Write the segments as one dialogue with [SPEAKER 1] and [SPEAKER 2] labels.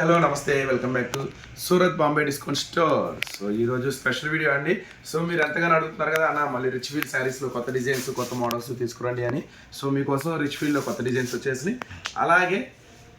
[SPEAKER 1] Hello నమస్తే welcome back to Surat Bombay discount store. So ఈరోజు special video అండి. So మీరు ఎంతగానో అడుగుతున్నారు కదా అన్న మళ్ళీ రిచ్ ఫీల్ శారీస్లో కొత్త డిజైన్స్ కొత్త మోడల్స్ తీసుకురండి అని. సో మీకోసం రిచ్ ఫీల్డ్లో కొత్త డిజైన్స్ వచ్చేసి అలాగే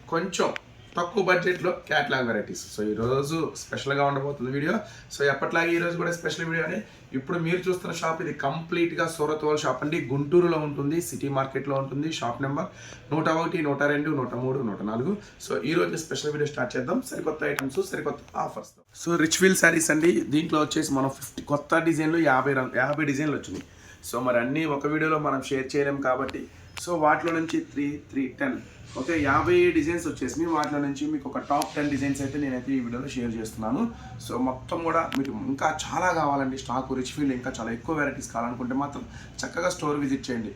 [SPEAKER 1] కొంచెం తక్కువ బడ్జెట్లో క్యాట్లాగ్ వెరైటీస్ సో ఈరోజు స్పెషల్గా ఉండబోతుంది వీడియో సో ఎప్పట్లాగే ఈరోజు కూడా స్పెషల్ వీడియో అని ఇప్పుడు మీరు చూస్తున్న షాప్ ఇది కంప్లీట్గా సూరత్ వాళ్ళ షాప్ అండి. గుంటూరులో ఉంటుంది సిటీ మార్కెట్లో ఉంటుంది షాప్ నెంబర్ నూట ఒకటి నూట రెండు నూట మూడు నూట నాలుగు సో ఈ రోజు స్పెషల్ వీడియో స్టార్ట్ చేద్దాం. సరికొత్త ఐటమ్స్ సరికొత్త offers so rich feel saris అండి. దీంట్లో వచ్చేసి మనం ఫిఫ్టీ కొత్త డిజైన్లు యాభై యాభై డిజైన్లు వచ్చినాయి. సో మరి అన్నీ ఒక వీడియోలో మనం షేర్ చేయలేం కాబట్టి సో వాటిలో నుంచి త్రీ త్రీ టెన్. ఓకే యాభై డిజైన్స్ వచ్చేసి వాటిలో నుంచి మీకు ఒక టాప్ టెన్ డిజైన్స్ అయితే నేనైతే ఈ వీడియోలో షేర్ చేస్తున్నాను. సో మొత్తం కూడా మీకు ఇంకా చాలా కావాలండి స్టాక్ రిచ్ ఫీల్డ్ ఇంకా చాలా ఎక్కువ వెరైటీస్ కావాలనుకుంటే మాత్రం చక్కగా స్టోర్ విజిట్ చేయండి.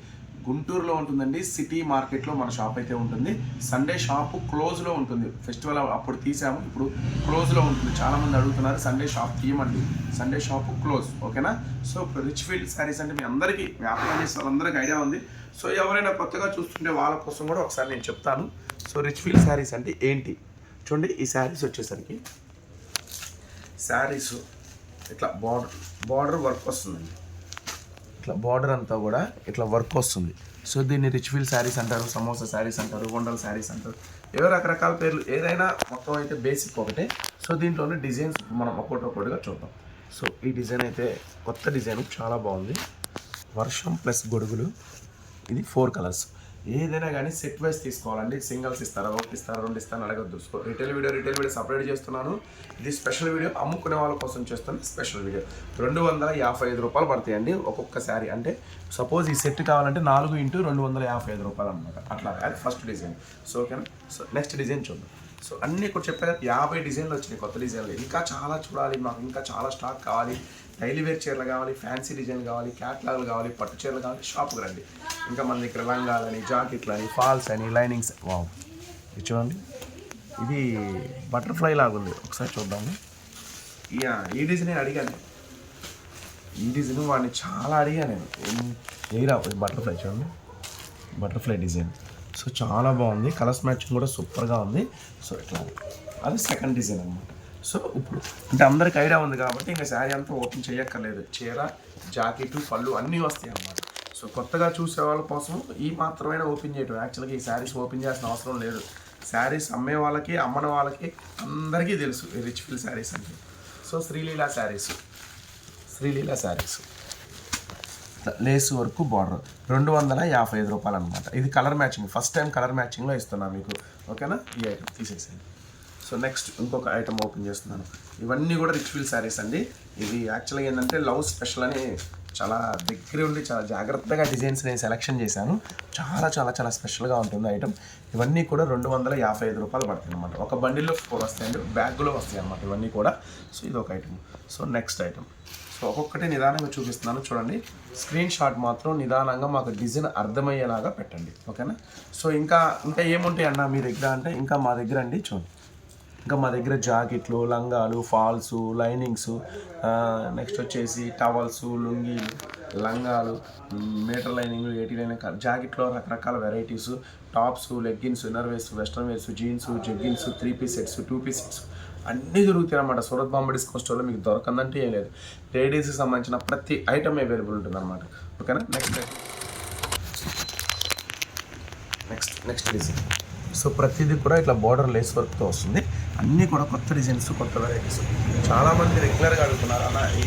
[SPEAKER 1] గుంటూరులో ఉంటుందండి సిటీ మార్కెట్లో మన షాప్ అయితే ఉంటుంది. సండే షాప్ క్లోజ్లో ఉంటుంది. ఫెస్టివల్ అప్పుడు తీసాము ఇప్పుడు క్లోజ్లో ఉంటుంది. చాలామంది అడుగుతున్నారు సండే షాప్ తీయమండి. సండే షాప్ క్లోజ్ ఓకేనా? సో ఇప్పుడు రిచ్ ఫీల్డ్ శారీస్ అంటే మీ అందరికీ వ్యాపారం చేసే వాళ్ళందరికీ ఐడియా ఉంది. సో ఎవరైనా కొత్తగా చూస్తుంటే వాళ్ళ కోసం కూడా ఒకసారి నేను చెప్తాను. సో రిచ్ ఫీల్డ్ శారీస్ అంటే ఏంటి? చూడండి ఈ శారీస్ వచ్చేసరికి శారీస్ ఇట్లా బార్డర్ బార్డర్ వర్క్ వస్తుందండి. ఇట్లా బార్డర్ అంతా కూడా ఇట్లా వర్క్ వస్తుంది. సో దీన్ని రిచ్ ఫీల్ శారీస్ అంటారు సమోసా శారీస్ అంటారు వండల్ శారీస్ అంటారు. ఏవో రకరకాల పేర్లు ఏదైనా మొత్తం అయితే బేసిక్ ఒకటే. సో దీంట్లోనే డిజైన్స్ మనం ఒక్కొక్కటి ఒక్కొక్కటిగా చూద్దాం. సో ఈ డిజైన్ అయితే కొత్త డిజైన్ చాలా బాగుంది. వర్షం ప్లస్ గొడుగులు ఇది ఫోర్ కలర్స్ ఏదైనా కానీ సెట్ వైస్ తీసుకోవాలండి. సింగిల్స్ ఇస్తారా ఒకటి ఇస్తారా రెండు ఇస్తారా అడగద్దు. So retail video retail video separate చేస్తున్నాను. ఇది స్పెషల్ వీడియో అమ్ముకునే వాళ్ళ కోసం చేస్తున్న స్పెషల్ వీడియో. రెండు వందల యాభై ఐదు రూపాయలు పడతాయండి ఒక్కొక్క శారీ. అంటే సపోజ్ ఈ సెట్ కావాలంటే నాలుగు ఇంటూ రెండు వందల యాభై ఐదు రూపాయలు అనమాట అట్లా అది ఫస్ట్ డిజైన్ సో ఓకేనా సో నెక్స్ట్ డిజైన్ చూద్దాం. సో అన్నీ కూడా చెప్పాక యాభై డిజైన్లు వచ్చినాయి కొత్త డిజైన్లు. ఇంకా చాలా చూడాలి మాకు ఇంకా చాలా స్టాక్ కావాలి. డైలీ వేర్ చీరలు కావాలి ఫ్యాన్సీ డిజైన్ కావాలి క్యాట్లాగ్లు కావాలి పట్టు చీరలు కావాలి షాప్కి రండి. ఇంకా మన దగ్గర లంగాలని జాకెట్లు అని ఫాల్స్ అని లైనింగ్స్ వావ్. ఇది చూడండి. ఇది బటర్ఫ్లై లాగా ఉంది. ఒకసారి చూద్దాము. యా ఈ డిజైన్ నేను అడిగాను. ఈ డిజైన్ వాడిని చాలా అడిగాను నేను. ఏం- బటర్ఫ్లై చూడండి. Butterfly design. సో చాలా బాగుంది. కలర్స్ మ్యాచింగ్ కూడా సూపర్గా ఉంది. సో ఇట్లా. అది సెకండ్ డిజైన్ అనమాట సో ఇప్పుడు అంటే అందరికి ఐడియా ఉంది కాబట్టి ఇంకా శారీ అంతా ఓపెన్ చేయక్కర్లేదు. చీర జాకెట్ పళ్ళు అన్నీ వస్తాయి అన్నమాట. సో కొత్తగా చూసే వాళ్ళ కోసం ఈ మాత్రమే ఓపెన్ చేయటం. యాక్చువల్గా ఈ శారీస్ ఓపెన్ చేయాల్సిన అవసరం లేదు. శారీస్ అమ్మే వాళ్ళకి అమ్మని వాళ్ళకి అందరికీ తెలుసు ఈ రిచ్ ఫిల్ శారీస్ అంటే. సో శ్రీలీలా శారీస్. శ్రీలీలా శారీస్. లేస్ వరకు బార్డర్ రెండు వందల యాభై ఐదు రూపాయలు అనమాట ఇది colour matching first time colour మ్యాచింగ్లో ఇస్తున్నా మీకు. ఓకేనా ఈ ఐటమ్ తీసేసేయండి. సో నెక్స్ట్ ఇంకొక ఐటమ్ ఓపెన్ చేస్తున్నాను. ఇవన్నీ కూడా రిచ్ ఫీల్ శారీస్ అండి. ఇది యాక్చువల్గా ఏంటంటే లవ్ స్పెషల్ అని చాలా దగ్గర ఉండి చాలా జాగ్రత్తగా డిజైన్స్ నేను సెలెక్షన్ చేశాను. చాలా చాలా చాలా స్పెషల్గా ఉంటుంది ఐటమ్ ఇవన్నీ కూడా రెండు వందల యాభై ఐదు రూపాయలు పడుతుంది అనమాట ఒక బండిల్లో ఫోర్ వస్తాయండి బ్యాగ్లో వస్తాయి అనమాట ఇవన్నీ కూడా. సో ఇది ఒక item so next item so ఒక్కొక్కటి నిదానంగా చూపిస్తున్నాను చూడండి. స్క్రీన్ షాట్ మాత్రం నిదానంగా మాకు డిజైన్ అర్థమయ్యేలాగా పెట్టండి. ఓకేనా సో ఇంకా ఇంకా ఏముంటాయి అన్న మీ దగ్గర అంటే ఇంకా మా దగ్గర అండి చూడండి. ఇంకా మా దగ్గర జాకెట్లు లంగాలు ఫాల్స్ లైనింగ్స్ నెక్స్ట్ వచ్చేసి టవల్స్ లుంగీలు లంగాలు మీటర్ లైనింగ్ ఎయిటీ లైనింగ్ జాకెట్లో రకరకాల varieties tops leggings inner wears western wears jeans jeggings three piece sets two piece sets అన్నీ దొరుకుతాయి అన్నమాట. సూరత్ బాంబే డిస్కౌంట్ స్టోర్లో మీకు దొరకందంటే ఏం లేదు. లేడీస్కి సంబంధించిన ప్రతి ఐటమ్ అవైలబుల్ ఉంటుంది అనమాట ఓకేనా? Next next next design so ప్రతిదీ కూడా ఇట్లా బార్డర్ లేస్ వర్క్తో వస్తుంది. అన్నీ కూడా కొత్త డిజైన్స్ కొత్త వెరైటీస్ చాలామంది రెగ్యులర్గా అడుగుతున్నారు అన్న ఈ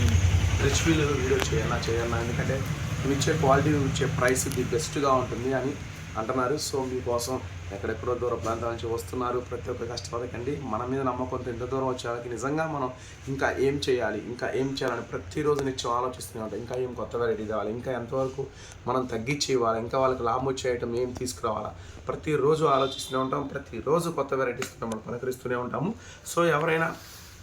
[SPEAKER 1] రిచ్ ఫీల్ వీడియో చేయన్నా చేయన్నా ఎందుకంటే ఇవి ఇచ్చే క్వాలిటీ ఇచ్చే ప్రైస్ ఇది బెస్ట్గా ఉంటుంది అని అంటున్నారు. సో మీకోసం ఎక్కడెక్కడో దూర ప్రాంతాల నుంచి వస్తున్నారు. ప్రతి ఒక్క కష్టపడకండి. మన మీద నమ్మకంతో ఎంత దూరం వచ్చేవాళ్ళకి నిజంగా మనం ఇంకా ఏం చేయాలి ఇంకా ఏం చేయాలని ప్రతిరోజు నిత్యం ఆలోచిస్తూనే ఉంటాం. ఇంకా ఏం కొత్త వెరైటీ కావాలి ఇంకా ఎంతవరకు మనం తగ్గించి ఇవ్వాలి ఇంకా వాళ్ళకి లాభం వచ్చేయటం ఏం తీసుకురావాలా? ప్రతిరోజు ఆలోచిస్తూనే ఉంటాం. ప్రతిరోజు కొత్త వెరైటీస్ మనం పలకరిస్తూనే ఉంటాము. సో ఎవరైనా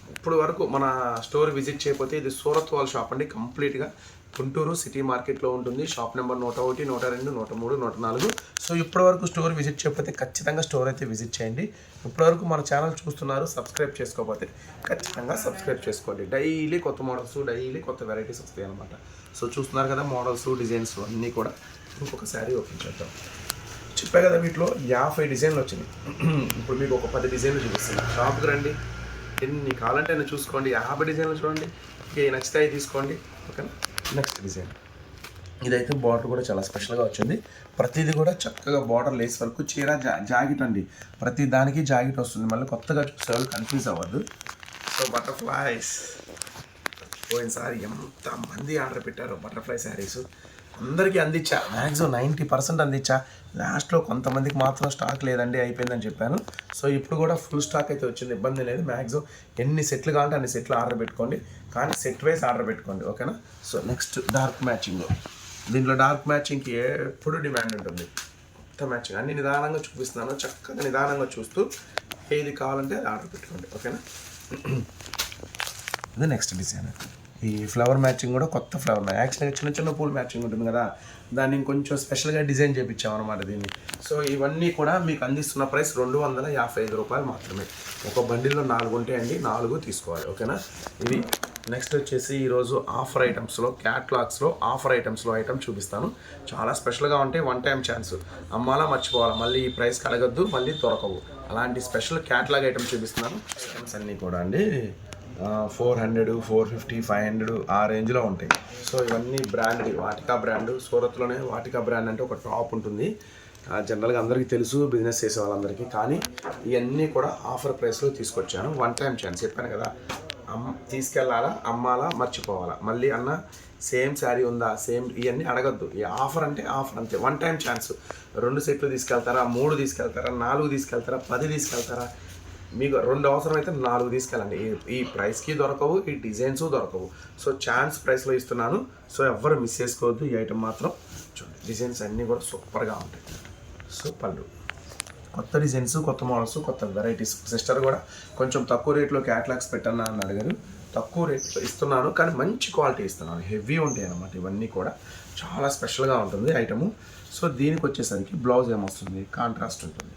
[SPEAKER 1] ఇప్పుడు వరకు మన స్టోర్ విజిట్ చేయకపోతే ఇది సూరత్ వాళ్ళ షాప్ అండి. కంప్లీట్గా గుంటూరు సిటీ మార్కెట్లో ఉంటుంది. షాప్ నెంబర్ నూట ఒకటి నూట రెండు నూట మూడు నూట నాలుగు. సో ఇప్పటివరకు స్టోర్ విజిట్ చేయకపోతే ఖచ్చితంగా స్టోర్ అయితే విజిట్ చేయండి. ఇప్పటివరకు మన ఛానల్ చూస్తున్నారు సబ్స్క్రైబ్ చేసుకోకపోతే ఖచ్చితంగా సబ్స్క్రైబ్ చేసుకోండి. డైలీ కొత్త మోడల్స్ డైలీ కొత్త వెరైటీస్ వస్తాయి అనమాట సో చూస్తున్నారు కదా మోడల్స్ డిజైన్స్ అన్నీ కూడా. ఇంకొక శారీ ఓపెన్ చేద్దాం. చెప్పా కదా వీటిలో యాభై డిజైన్లు వచ్చినాయి. ఇప్పుడు మీకు ఒక పది డిజైన్లు చూపిస్తున్నాను షాప్కి రండి. ఎన్ని కావాలంటే అన్ని చూసుకోండి. యాభై డిజైన్లు చూడండి. ఏ నచ్చితే తీసుకోండి. ఓకేనా? Next design. ఇదైతే బార్డర్ కూడా చాలా స్పెషల్గా వచ్చింది. ప్రతిదీ కూడా చక్కగా బార్డర్ లేస్ వరకు చీర జా జాకెట్ అండి. ప్రతి దానికి జాకెట్ వస్తుంది. మళ్ళీ కొత్తగా చూసే కన్ఫ్యూజ్ అవ్వద్దు. So butterflies. పోయినసారి ఎంత మంది ఆర్డర్ పెట్టారో బటర్ఫ్లై శారీస్. అందరికీ అందించా. మ్యాక్సిమం నైంటీ పర్సెంట్ అందించా. లాస్ట్లో కొంతమందికి మాత్రం స్టాక్ లేదండి అయిపోయిందని చెప్పాను. సో ఇప్పుడు కూడా ఫుల్ స్టాక్ అయితే వచ్చింది ఇబ్బంది లేదు. మ్యాక్సిమం ఎన్ని సెట్లు కావాలంటే అన్ని సెట్లు ఆర్డర్ పెట్టుకోండి. కానీ సెట్ వైజ్ ఆర్డర్ పెట్టుకోండి ఓకేనా? So next dark matching. దీంట్లో డార్క్ మ్యాచింగ్కి ఎప్పుడు డిమాండ్ ఉంటుంది? కొత్త మ్యాచింగ్. అన్ని నిదానంగా చూపిస్తున్నాను చక్కగా నిదానంగా చూస్తూ ఏది కావాలంటే అది ఆర్డర్ పెట్టుకోండి ఓకేనా? ఇది నెక్స్ట్ డిజైన్. ఈ ఫ్లవర్ మ్యాచింగ్ కూడా కొత్త ఫ్లవర్ మ్యాచ్. యాక్చువల్గా చిన్న చిన్న పూల మ్యాచింగ్ ఉంటుంది కదా. దాన్ని కొంచెం స్పెషల్గా డిజైన్ చేయించాం అనమాట దీన్ని. సో ఇవన్నీ కూడా మీకు అందిస్తున్న ప్రైస్ రెండు వందల యాభై ఐదు రూపాయలు మాత్రమే. ఒక బండిలో నాలుగు ఉంటాయండి నాలుగు తీసుకోవాలి. ఓకేనా ఇవి నెక్స్ట్ వచ్చేసి ఈరోజు ఆఫర్ ఐటమ్స్లో క్యాట్లాగ్స్లో ఆఫర్ ఐటమ్స్లో ఐటమ్ చూపిస్తాను. చాలా స్పెషల్గా ఉంటాయి. వన్ టైం ఛాన్స్ అమ్మాలా మర్చిపోవాలి. మళ్ళీ ఈ ప్రైస్ కలగద్దు మళ్ళీ దొరకవు. అలాంటి స్పెషల్ క్యాట్లాగ్ ఐటమ్ చూపిస్తున్నాను. ఐటమ్స్ అన్నీ కూడా అండి. Four hundred four fifty five hundred ఆ రేంజ్లో ఉంటాయి. సో ఇవన్నీ బ్రాండ్ వాటికా బ్రాండ్ సూరత్లోనే వాటికా బ్రాండ్ అంటే ఒక టాప్ ఉంటుంది. జనరల్గా అందరికీ తెలుసు బిజినెస్ చేసే వాళ్ళందరికీ. కానీ ఇవన్నీ కూడా ఆఫర్ ప్రైస్లో తీసుకొచ్చాను. వన్ టైం ఛాన్స్ చెప్పాను కదా. అమ్ తీసుకెళ్ళాలా అమ్మాలా మర్చిపోవాలా? మళ్ళీ అన్న సేమ్ శారీ ఉందా? సేమ్ ఇవన్నీ అడగద్దు. ఈ ఆఫర్ అంటే ఆఫర్ అంతే. వన్ టైం ఛాన్స్ రెండు సెట్లు తీసుకెళ్తారా? మూడు తీసుకెళ్తారా? నాలుగు తీసుకెళ్తారా? పది తీసుకెళ్తారా? మీకు రెండు అవసరం అయితే నాలుగు తీసుకెళ్ళండి. ఈ ప్రైస్కి దొరకవు ఈ డిజైన్స్ దొరకవు. సో ఛాన్స్ ప్రైస్లో ఇస్తున్నాను. సో ఎవ్వరు మిస్ చేసుకోవద్దు. ఈ ఐటెం మాత్రం చూడండి. డిజైన్స్ అన్నీ కూడా సూపర్గా ఉంటాయి. సో పళ్ళు. కొత్త డిజైన్స్ కొత్త మోడల్స్ కొత్త వెరైటీస్. సిస్టర్ కూడా కొంచెం తక్కువ రేట్లో క్యాట్లాగ్స్ పెట్టన్నా అని అడిగారు. తక్కువ రేట్లో ఇస్తున్నాను కానీ మంచి క్వాలిటీ ఇస్తున్నాను. హెవీ ఉంటాయి అన్నమాట ఇవన్నీ కూడా. చాలా స్పెషల్గా ఉంటుంది ఐటము. సో దీనికి వచ్చేసరికి బ్లౌజ్ ఏమొస్తుంది? కాంట్రాస్ట్ ఉంటుంది.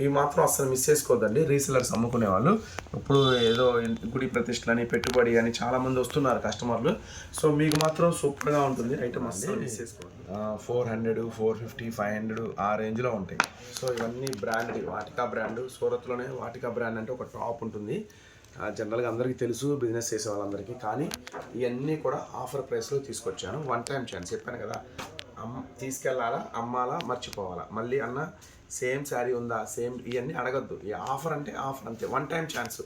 [SPEAKER 1] ఇవి మాత్రం అసలు మిస్ చేసుకోవద్దండి రీసెలర్స్ అమ్ముకునే వాళ్ళు. ఇప్పుడు ఏదో గుడి ప్రతిష్టలని పెట్టుబడి అని చాలా మంది వస్తున్నారు కస్టమర్లు. సో మీకు మాత్రం సూపర్గా ఉంటుంది. ఐటమ్ అసలు మిస్ చేసుకోవద్దు. Four hundred four fifty five hundred ఆ రేంజ్లో ఉంటాయి. సో ఇవన్నీ బ్రాండ్ వాటికా బ్రాండ్ సూరత్లోనే వాటికా బ్రాండ్ అంటే ఒక టాప్ ఉంటుంది. జనరల్గా అందరికీ తెలుసు బిజినెస్ చేసే వాళ్ళందరికీ. కానీ ఇవన్నీ కూడా ఆఫర్ ప్రైస్లో తీసుకొచ్చాను. వన్ టైం ఛాన్స్ చెప్పాను కదా. అమ్ తీసుకెళ్ళాలా అమ్మాలా మర్చిపోవాలా? మళ్ళీ అన్న సేమ్ శారీ ఉందా సేమ్ ఇవన్నీ అడగద్దు. ఈ ఆఫర్ అంటే ఆఫర్ అంతే. వన్ టైం ఛాన్స్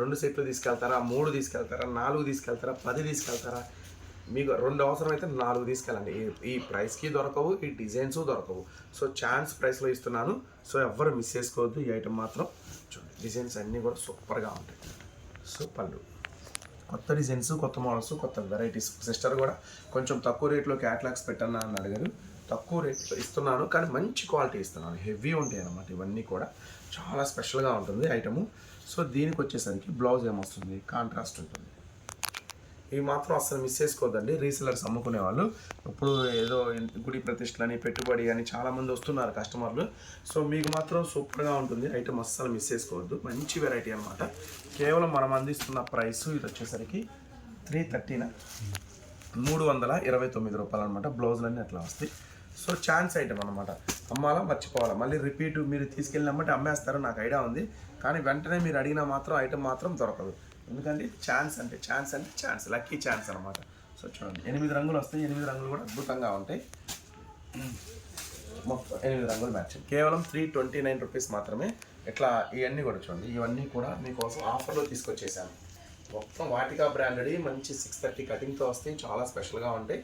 [SPEAKER 1] రెండు సెట్లు తీసుకెళ్తారా మూడు తీసుకెళ్తారా నాలుగు తీసుకెళ్తారా పది తీసుకెళ్తారా? మీకు రెండు అవసరం అయితే నాలుగు తీసుకెళ్ళండి. ఈ ప్రైస్కి దొరకవు ఈ డిజైన్స్ దొరకవు. సో ఛాన్స్ ప్రైస్లో ఇస్తున్నాను. సో ఎవ్వరు మిస్ చేసుకోవద్దు. ఈ ఐటెం మాత్రం చూడండి. డిజైన్స్ అన్నీ కూడా సూపర్గా ఉంటాయి. సో పళ్ళు కొత్త డిజైన్స్ కొత్త మోడల్స్ కొత్త వెరైటీస్ సిస్టర్ కూడా కొంచెం తక్కువ రేట్లో క్యాట్లాగ్స్ పెట్టన్నా అని అడిగారు. తక్కువ రేట్లో ఇస్తున్నాను కానీ మంచి క్వాలిటీ ఇస్తున్నాను. హెవీ ఉంటాయి అన్నమాట ఇవన్నీ కూడా. చాలా స్పెషల్గా ఉంటుంది ఐటము. సో దీనికి వచ్చేసరికి బ్లౌజ్ ఏమొస్తుంది? కాంట్రాస్ట్ ఉంటుంది. ఇవి మాత్రం అసలు మిస్ చేసుకోవద్దండి రీసెలర్స్ అమ్ముకునే వాళ్ళు ఇప్పుడు ఏదో గుడి ప్రతిష్టలని పెట్టుబడి అని చాలామంది వస్తున్నారు కస్టమర్లు సో మీకు మాత్రం సూపర్గా ఉంటుంది. ఐటమ్ అస్సలు మిస్ చేసుకోవద్దు. మంచి వెరైటీ అనమాట కేవలం మనం అందిస్తున్న ప్రైస్ ఇది వచ్చేసరికి త్రీ థర్టీన మూడు వందల ఇరవై తొమ్మిది రూపాయలు అనమాట బ్లౌజులన్నీ అట్లా వస్తాయి. సో ఛాన్స్ ఐటమ్ అనమాట అమ్మాలా మర్చిపోవాలా? మళ్ళీ రిపీట్ మీరు తీసుకెళ్ళినమ్మంటే అమ్మేస్తారు నాకు ఐడియా ఉంది. కానీ వెంటనే మీరు అడిగినా మాత్రం ఐటమ్ మాత్రం దొరకదు. ఎందుకంటే ఛాన్స్ అంటే ఛాన్స్ అంటే ఛాన్స్ లక్కీ ఛాన్స్ అనమాట సో చూడండి. ఎనిమిది రంగులు వస్తాయి ఎనిమిది రంగులు కూడా అద్భుతంగా ఉంటాయి. మొత్తం ఎనిమిది రంగులు మ్యాచ్ కేవలం త్రీ ట్వంటీ నైన్ రూపీస్ మాత్రమే. ఇట్లా ఇవన్నీ కూడా చూడండి. ఇవన్నీ కూడా మీకోసం ఆఫర్లో తీసుకొచ్చేసాను. మొత్తం వాటికా బ్రాండెడ్ మంచి సిక్స్ థర్టీ కటింగ్తో వస్తాయి. చాలా స్పెషల్గా ఉంటాయి.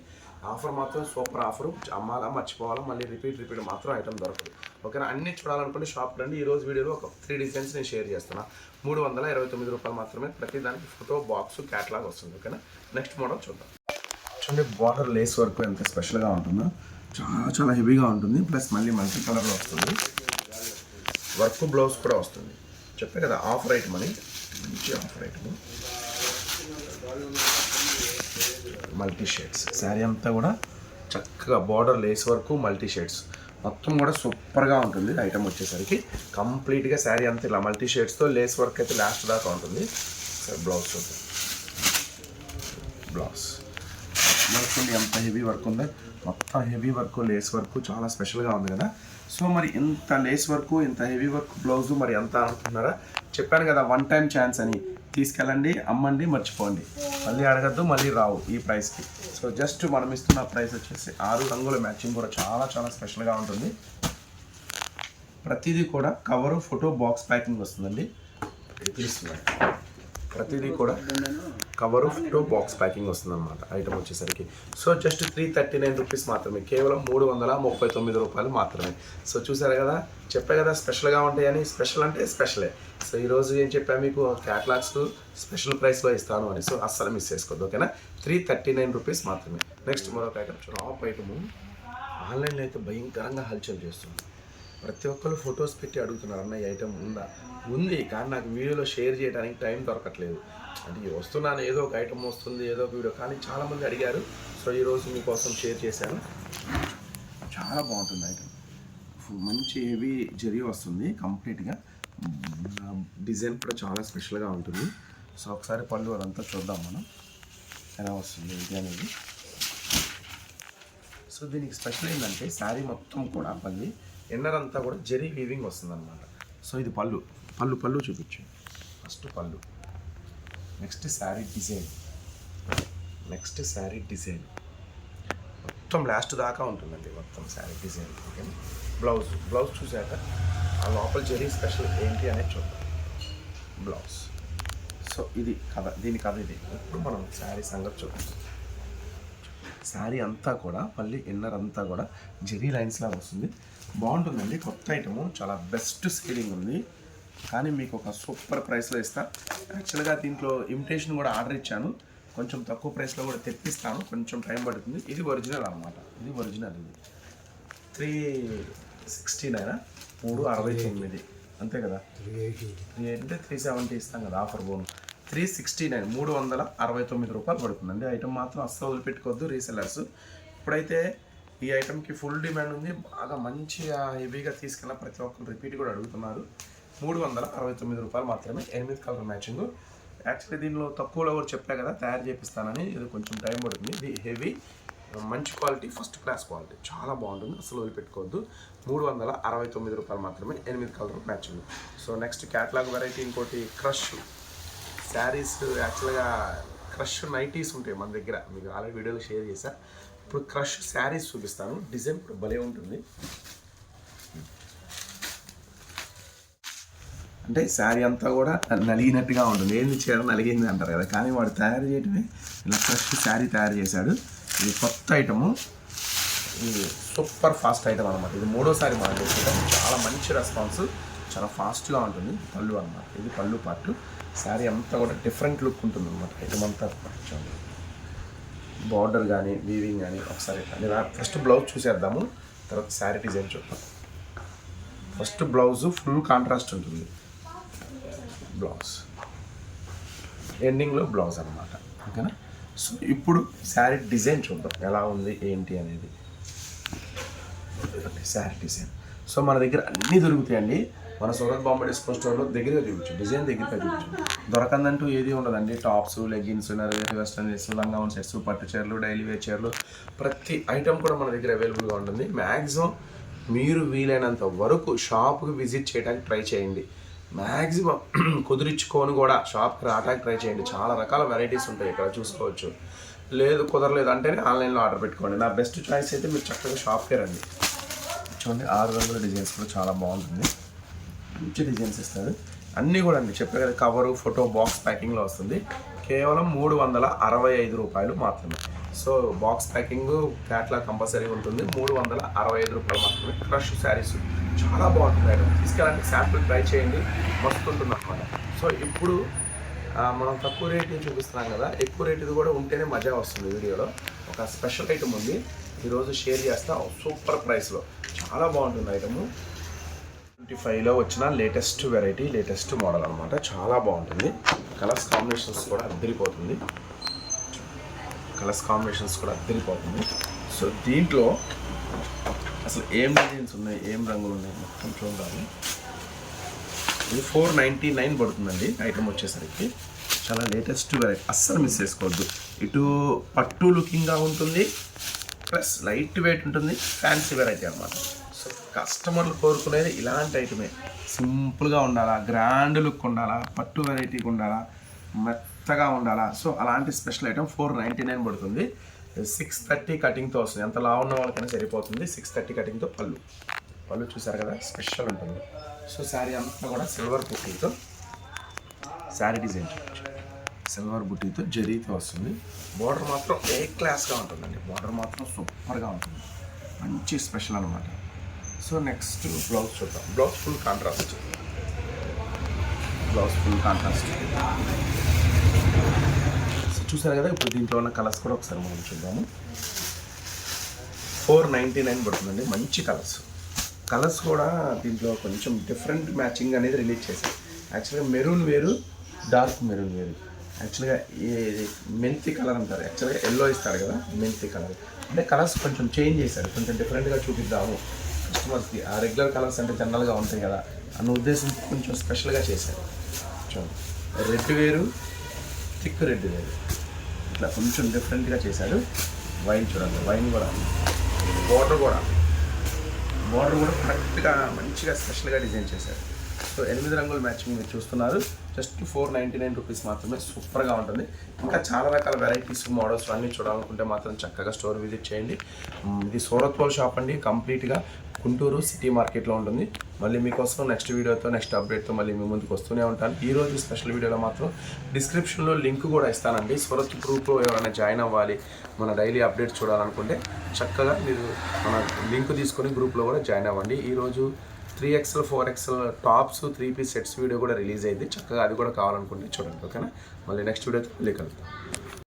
[SPEAKER 1] ఆఫర్ మాత్రం సూపర్ ఆఫర్. అమ్మాలా మర్చిపోవాలా మళ్ళీ రిపీట్ రిపీట్ మాత్రం ఐటమ్ దొరకదు. ఓకేనా? అన్ని చూడాలనుకుంటే షాప్ రండి. ఈ రోజు వీడియోలో ఒక త్రీ డిజైన్స్ నేను షేర్ చేస్తున్నా. మూడు వందల ఇరవై తొమ్మిది రూపాయలు మాత్రమే ప్రతి దానికి ఫోటో బాక్స్ క్యాట్లాగ్ వస్తుంది. ఓకేనా? నెక్స్ట్ మోడల్ చూద్దాం. చూడండి బార్డర్ లేస్ వర్క్ ఎంత స్పెషల్గా ఉంటుందో. చాలా చాలా హెవీగా ఉంటుంది. ప్లస్ మళ్ళీ మల్టీ కలర్లో వస్తుంది. వర్క్ బ్లౌజ్ కూడా వస్తుంది. చెప్పే కదా ఆఫర్ ఐటమ్ అని. మంచి offer item. Multi shades sari అంతా కూడా చక్కగా బార్డర్ లేస్ వరకు మల్టీ షేడ్స్ మొత్తం కూడా సూపర్గా ఉంటుంది ఐటమ్ వచ్చేసరికి. కంప్లీట్గా శారీ అంతా ఇలా మల్టీ షేడ్స్తో లేస్ వర్క్ అయితే లాస్ట్ దాకా ఉంటుంది. సరే బ్లౌజ్ చూద్దాం. బ్లౌజ్ వర్క్ ఉంది ఎంత హెవీ వర్క్ ఉందో మొత్తం హెవీ వర్క్ లేస్ వర్క్ చాలా స్పెషల్గా ఉంది కదా. సో మరి ఇంత లేస్ వర్క్ ఇంత హెవీ వర్క్ బ్లౌజ్ మరి ఎంత అనుకుంటున్నారా? చెప్పాను కదా వన్ టైం ఛాన్స్ అని. తీసుకెళ్ళండి అమ్మండి మర్చిపోండి. మళ్ళీ అడగద్దు మళ్ళీ రావు ఈ ప్రైస్కి. సో జస్ట్ మనం ఇస్తున్న ప్రైస్ వచ్చేసి ఆరు రంగుల మ్యాచింగ్ కూడా చాలా చాలా స్పెషల్గా ఉంటుంది. ప్రతిదీ కూడా కవరు ఫోటో బాక్స్ ప్యాకింగ్ వస్తుందండి. ఇది ప్రతిదీ కూడా కవరు బాక్స్ ప్యాకింగ్ వస్తుంది అనమాట ఐటమ్ వచ్చేసరికి. So just three thirty nine rupees మాత్రమే. కేవలం మూడు వందల ముప్పై తొమ్మిది రూపాయలు మాత్రమే. సో చూసారు కదా? చెప్పే కదా స్పెషల్గా ఉంటాయని. స్పెషల్ అంటే స్పెషలే. సో ఈరోజు ఏం చెప్పాను మీకు? క్యాటలాగ్స్ స్పెషల్ ప్రైస్లో ఇస్తాను అని. సో అస్సలు మిస్ చేసుకోవద్దు ఓకేనా? త్రీ థర్టీ నైన్ రూపీస్ మాత్రమే. నెక్స్ట్ మరొక ఐటమ్ టాప్ ఐటము. ఆన్లైన్లో అయితే భయంకరంగా హల్చల్ చేస్తుంది. ప్రతి ఒక్కరు ఫొటోస్ పెట్టి అడుగుతున్నారు అన్న ఈ ఐటమ్ ఉందా? ఉంది కానీ నాకు వీడియోలో షేర్ చేయడానికి టైం దొరకట్లేదు. అంటే వస్తున్నాను ఏదో ఒక ఐటమ్ వస్తుంది ఏదో ఒక వీడియో కానీ చాలామంది అడిగారు. సో ఈరోజు మీకోసం షేర్ చేశాను. చాలా బాగుంటుంది ఐటమ్ మంచి హెవీ జరీ వస్తుంది కంప్లీట్గా డిజైన్ కూడా చాలా స్పెషల్గా ఉంటుంది. సో ఒకసారి పళ్ళు అదంతా చూద్దాం మనం. ఎలా వస్తుంది ఏంటి అనేది. సో దీనికి స్పెషల్ ఏంటంటే శారీ మొత్తం కూడా పల్లి ఎన్నర్ అంతా కూడా జరీ వీవింగ్ వస్తుంది అనమాట సో ఇది పళ్ళు. పళ్ళు పళ్ళు చూపించు. ఫస్ట్ పళ్ళు. Next sari design. Next sari design. మొత్తం లాస్ట్ దాకా ఉంటుందండి మొత్తం sari design okay? Blouse blouse చూసాక ఆ లోపల జెరీ స్పెషల్ ఏంటి అనేది చూద్దాం. బ్లౌజ్. సో ఇది కథ దీని కథ ఇది. ఇప్పుడు మనం శారీ సంగతి చూద్దాం. శారీ అంతా కూడా మళ్ళీ ఇన్నర్ అంతా కూడా జెరీ లైన్స్ లాగా వస్తుంది. బాగుంటుందండి కొత్త ఐటము చాలా బెస్ట్ సేలింగ్ ఉంది. కానీ మీకు ఒక సూపర్ ప్రైస్లో ఇస్తా. యాక్చువల్గా దీంట్లో ఇమిటేషన్ కూడా ఆర్డర్ ఇచ్చాను. కొంచెం తక్కువ ప్రైస్లో కూడా తెప్పిస్తాను. కొంచెం టైం పడుతుంది. ఇది ఒరిజినల్ అన్నమాట. ఇది ఒరిజినల్ ఇది. త్రీ సిక్స్టీ నైనా? మూడు అరవై తొమ్మిది. అంతే కదా? త్రీ అంటే త్రీ సెవెంటీ ఇస్తాం కదా ఆఫర్ బోన్ త్రీ సిక్స్టీ నైన్ మూడు వందల అరవై తొమ్మిది రూపాయలు పడుతుందండి ఐటమ్ మాత్రం అస్సలు వదిలిపెట్టుకోవద్దు రీసెలర్స్ ఇప్పుడైతే ఈ ఐటమ్కి ఫుల్ డిమాండ్ ఉంది. బాగా మంచిగా హెవీగా తీసుకెళ్ళిన ప్రతి ఒక్కరు రిపీట్ కూడా అడుగుతున్నారు. మూడు వందల అరవై తొమ్మిది రూపాయలు మాత్రమే ఎనిమిది కలర్ మ్యాచింగ్. యాక్చువల్లీ దీనిలో తక్కువలో కూడా చెప్పా కదా తయారు చేపిస్తానని ఇది కొంచెం టైం పడుతుంది. ఇది హెవీ మంచి క్వాలిటీ ఫస్ట్ క్లాస్ క్వాలిటీ. చాలా బాగుంటుంది అసలు వదిలిపెట్టుకోవద్దు. మూడు వందల అరవై తొమ్మిది రూపాయలు మాత్రమే ఎనిమిది colour matching. So next catalogue variety ఇంకోటి క్రష్ శారీస్ యాక్చువల్గా క్రష్ నైటీస్ ఉంటాయి మన దగ్గర. మీకు ఆల్రెడీ వీడియోలో షేర్ చేశా. ఇప్పుడు క్రష్ శారీస్ చూపిస్తాను. డిజైన్ కూడా భలే ఉంటుంది. అంటే శారీ అంతా కూడా నలిగినట్టుగా ఉంటుంది. ఏంది చీర నలిగింది అంటారు కదా. కానీ వాడు తయారు చేయడమే ఇలా ఫ్రెష్ శారీ తయారు చేశాడు. ఇది కొత్త ఐటము ఇది సూపర్ ఫాస్ట్ ఐటమ్ అనమాట ఇది మూడోసారి మనం చేసుకుంటాం చాలా మంచి రెస్పాన్స్ చాలా ఫాస్ట్గా ఉంటుంది. పళ్ళు అనమాట ఇది పళ్ళు పార్ట్ శారీ అంతా కూడా డిఫరెంట్ లుక్ ఉంటుంది అనమాట ఐటమ్ అంతా బార్డర్ కానీ వీవింగ్ కానీ ఒకసారి నేను ఫస్ట్ బ్లౌజ్ చూసేద్దాము. తర్వాత శారీ డిజైన్ చూద్దాం. ఫస్ట్ బ్లౌజ్ ఫుల్ కాంట్రాస్ట్ ఉంటుంది. బ్లౌజ్. ఎండింగ్లో బ్లౌజ్ అనమాట ఓకేనా? సో ఇప్పుడు శారీ డిజైన్ చూద్దాం. ఎలా ఉంది ఏంటి అనేది. శారీ డిజైన్. సో మన దగ్గర అన్నీ దొరుకుతాయండి. మన సూరత్ బాంబే డిస్కౌంట్ స్టోర్లో దగ్గరగా చూపించు. డిజైన్ దగ్గరగా చూపించు. దొరకందంటూ ఏది ఉండదండి. టాప్స్ లెగ్గిన్స్ వెస్ట్రన్ డ్రెస్ లంగావన్ సెట్స్ పట్టు చీరలు డైలీ వేర్ చీరలు. ప్రతి ఐటెం కూడా మన దగ్గర అవైలబుల్గా ఉంటుంది. మ్యాక్సిమం మీరు వీలైనంత వరకు షాప్కి విజిట్ చేయడానికి ట్రై చేయండి. మ్యాక్సిమం కుదిరించుకొని కూడా షాప్కి రావడానికి ట్రై చేయండి. చాలా రకాల వెరైటీస్ ఉంటాయి ఇక్కడ చూసుకోవచ్చు. లేదు కుదరలేదు అంటేనే ఆన్లైన్లో ఆర్డర్ పెట్టుకోండి. నా బెస్ట్ చాయిస్ అయితే మీరు చక్కగా షాప్కే రండి. చూడండి ఆరు రంగుల డిజైన్స్ కూడా చాలా బాగుంటుంది. మంచి డిజైన్స్ ఇస్తారు. అన్నీ కూడా అండి చెప్పే కదా కవరు ఫోటో బాక్స్ ప్యాకింగ్లో వస్తుంది. కేవలం మూడు వందల అరవై ఐదు రూపాయలు మాత్రమే. సో బాక్స్ ప్యాకింగ్ క్యాట్లా కంపల్సరీ ఉంటుంది. మూడు వందల అరవై ఐదు రూపాయలు మాత్రమే క్రష్ శారీస్. చాలా బాగుంటుంది ఐటమ్ తీసుకెళ్ళండి శాంపుల్ ట్రై చేయండి. మస్తు ఉంటుంది అనమాట సో ఇప్పుడు మనం తక్కువ రేట్ చూపిస్తున్నాం కదా. ఎక్కువ రేటుది కూడా ఉంటేనే మజా వస్తుంది వీడియోలో. ఒక స్పెషల్ ఐటమ్ ఉంది. ఈరోజు షేర్ చేస్తా. సూపర్ ప్రైస్లో. చాలా బాగుంటుంది ఐటము. ట్వంటీ ఫైవ్లో వచ్చిన లేటెస్ట్ వెరైటీ లేటెస్ట్ మోడల్ అనమాట చాలా బాగుంటుంది. కలర్స్ కాంబినేషన్స్ కూడా అద్దరిపోతుంది. కలర్స్ కాంబినేషన్స్ కూడా అద్దరిపోతుంది. సో దీంట్లో అసలు ఏం డిజైన్స్ ఉన్నాయి ఏం రంగులు ఉన్నాయి మొత్తం చూడాలి ఇది ఫోర్ నైంటీ నైన్ పడుతుందండి ఐటమ్ వచ్చేసరికి. చాలా లేటెస్ట్ వెరైటీ అస్సలు మిస్ చేసుకోవద్దు. ఇటు పట్టు లుకింగ్గా ఉంటుంది ప్లస్ లైట్ వెయిట్ ఉంటుంది ఫ్యాన్సీ వెరైటీ అనమాట సో కస్టమర్లు కోరుకునేది ఇలాంటి ఐటమే. సింపుల్గా ఉండాలా గ్రాండ్ లుక్ ఉండాలా పట్టు వెరైటీగా ఉండాలా మెత్తగా ఉండాలా? సో అలాంటి special item four ninety nine పడుతుంది. సిక్స్ థర్టీ కటింగ్తో వస్తుంది. ఎంత లా ఉన్న వాళ్ళకైనా సరిపోతుంది. సిక్స్ థర్టీ కటింగ్తో పళ్ళు. పళ్ళు చూసారు కదా? స్పెషల్ ఉంటుంది. సో శారీ అంతా కూడా సిల్వర్ బుట్టీతో శారీ డిజైన్ సిల్వర్ బుట్టీతో జరీతో వస్తుంది. బార్డర్ మాత్రం ఏ క్లాస్గా ఉంటుందండి. బార్డర్ మాత్రం సూపర్గా ఉంటుంది. మంచి స్పెషల్ అనమాట సో నెక్స్ట్ బ్లౌజ్ చూద్దాం. Blouse full contrast. Blouse full contrast. చూసారు కదా? ఇప్పుడు దీంట్లో ఉన్న కలర్స్ కూడా ఒకసారి మనం చూద్దాము. ఫోర్ నైంటీ నైన్ పడుతుందండి. మంచి కలర్స్ కలర్స్ కూడా దీంట్లో కొంచెం డిఫరెంట్ మ్యాచింగ్ అనేది రిలీజ్ చేశారు. యాక్చువల్గా మెరూన్ వేరు డార్క్ మెరూన్ వేరు. యాక్చువల్గా ఏ మెంతి కలర్ అంటారు. యాక్చువల్గా ఎల్లో ఇస్తారు కదా? మెంతి కలర్ అంటే కలర్స్ కొంచెం చేంజ్ చేశారు. కొంచెం డిఫరెంట్గా చూపిద్దాము. కస్టమర్స్కి ఆ రెగ్యులర్ కలర్స్ అంటే జనరల్గా ఉంటాయి కదా? అన్న ఉద్దేశం కొంచెం స్పెషల్గా చేశారు. చూడండి. రెడ్ వేరు థిక్ రెడ్ వేరు. ఇట్లా కొంచెం డిఫరెంట్గా చేశారు వైన్ చూడండి వైన్ కూడా బోర్డర్ కూడా. బార్డర్ కూడా కరెక్ట్గా మంచిగా స్పెషల్గా డిజైన్ చేశారు సో ఎనిమిది రంగుల మ్యాచింగ్ మీరు చూస్తున్నారు. Just four ninety nine rupees మాత్రమే సూపర్గా ఉంటుంది. ఇంకా చాలా రకాల వెరైటీస్ మోడల్స్ అన్నీ చూడాలనుకుంటే మాత్రం చక్కగా స్టోర్ విజిట్ చేయండి. ఇది సూరత్ పోల్ షాప్ అండి. కంప్లీట్గా గుంటూరు సిటీ మార్కెట్లో ఉంటుంది. మళ్ళీ మీకోసం నెక్స్ట్ వీడియోతో నెక్స్ట్ అప్డేట్తో మళ్ళీ మీ ముందుకు వస్తూనే ఉంటాను. ఈ రోజు స్పెషల్ వీడియోలో మాత్రం డిస్క్రిప్షన్లో లింక్ కూడా ఇస్తానండి. స్వరత్ గ్రూప్లో ఎవరైనా జాయిన్ అవ్వాలి మన డైలీ అప్డేట్స్ చూడాలనుకుంటే చక్కగా మీరు మన లింక్ తీసుకొని గ్రూప్లో కూడా జాయిన్ అవ్వండి. ఈరోజు three XL four XL tops three piece sets video కూడా రిలీజ్ అయింది. చక్కగా అది కూడా కావాలనుకుంటే చూడండి ఓకేనా? మళ్ళీ నెక్స్ట్ వీడియోతో మళ్ళీ కలుగుతాం